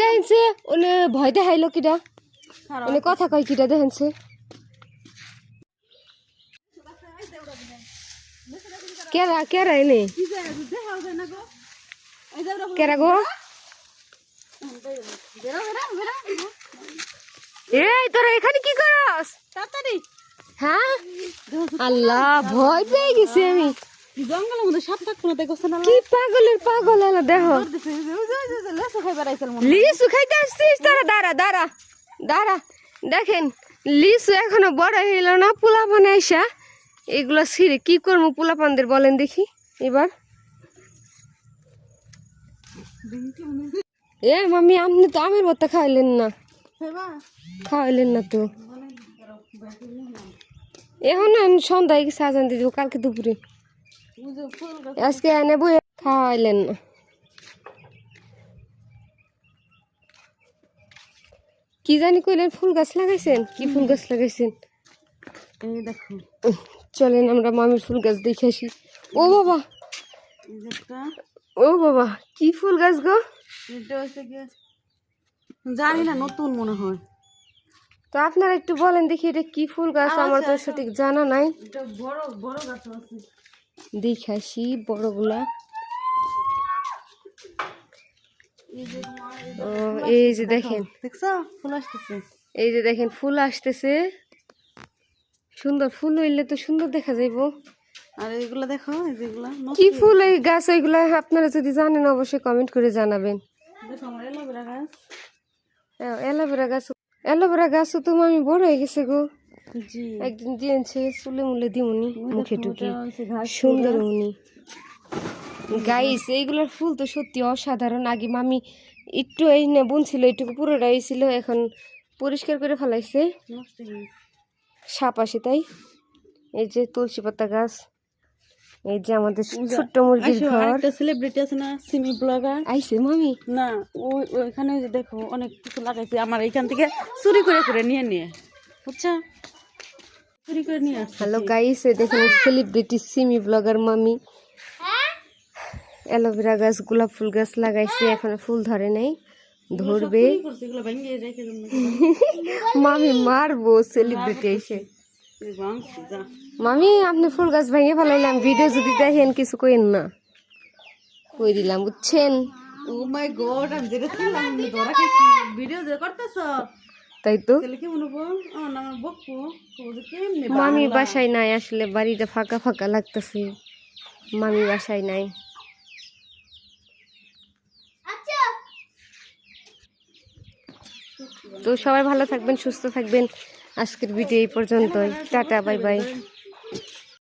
দেখেনছে উনি ভয় দেখাইলো কিটা উনি কথা কয় কিটা দেখেনছে কেরা কেরা এনে? কেরা গো? এই তোরা এখানে কি করস? তাড়াতাড়ি। হ্যাঁ? আল্লাহ ভয় পেয়ে গেছি আমি। জঙ্গলের মধ্যে সাপ থাকতো না দেখছ না? কি পাগলের পাগল দেখো। লিচু খাইতে আসছিস? তারা দাঁড়া দাঁড়া দাঁড়া। দেখেন লিচু এখনও বড় হইল না আইসা। এগুলো ছিঁড়ে কি করব পোলাপানদের বলেন দেখি এবার। এ মামি আপনি তো আমের ভর্তা খাইলেন না। খাওয়াইলেন না তো। এখন সন্ধ্যায় সাজান দিয়ে দেবো কালকে দুপুরে। আজকে এনে বই খাওয়াইলেন। না কি জানি কইলেন ফুল গাছ লাগাইছেন? কি ফুল গাছ লাগাইছেন? এই দেখো। চলেন আমরা মামির ফুল গাছ দেখে আসি। ও বাবা! ও বাবা কি ফুল গাছ গো? জানি না নতুন মনে হয়। তো আপনারা একটু বলেন দেখি এটা কি ফুল গাছ আমার তো সঠিক জানা নাই। বড় বড় গাছ আছে। দেখে আসি বড়গুলা। এই যে ও, এই যে দেখেন ফুল আসতেছে। এই যে দেখেন ফুল আসতেছে। সুন্দর ফুল হইলে তো সুন্দর দেখা যাইবো। আর এইগুলা দেখো এই যেগুলা কি ফুল এই গাছ ওইগুলা আপনারা যদি জানেন অবশ্যই কমেন্ট করে জানাবেন। এলোভেরা গাছ। অ্যালোভেরা গাছ অ্যালোভেরা গাছও তো আমি বড় হয়ে গেছে গো। একদিন দিয়েছে চুলে মুলে দিমুনি মুখে টুকে সুন্দর উনি। গাইস এইগুলোর ফুল তো সত্যি অসাধারণ। আগে মামি একটু এই না বুনছিল এইটুকু পুরোটা ছিল এখন পরিষ্কার করে ফেলাইছে। সাপ আসে তাই। এই যে তুলসী পাতা গাছ এই যে আমাদের ছোট্ট মুরগির ঘর। আরেকটা সেলিব্রিটি আছে না সিমি ব্লগার আইছে মামি? না ওই ওইখানে যে দেখো অনেক কিছু লাগাইছে। আমার এইখান থেকে চুরি করে করে নিয়ে নিয়ে। বুঝছ চুরি করে নিয়ে আসছে হ্যালো গাইস দেখেন সেলিব্রিটি সিমি ব্লগার মামি অ্যালোভেরা গাছ গোলাপ ফুল গাছ লাগাইছে এখনও ফুল ধরে নাই ধরবে। মামি মারবো সেলিব্রিটি এসে। মামি আপনি ফুল গাছ ভেঙে ফেলাইলাম ভিডিও যদি দেখেন কিছু কইন না। কই দিলাম বুঝছেন? ও মাই গড আমি যেটা ভিডিও করতেছ? তাই তো? মামি বাসায় নাই আসলে বাড়িটা ফাঁকা ফাঁকা লাগতেছে। মামি বাসায় নাই। তো সবাই ভালো থাকবেন সুস্থ থাকবেন। আজকের ভিডিও এই পর্যন্তই। Tata bye bye.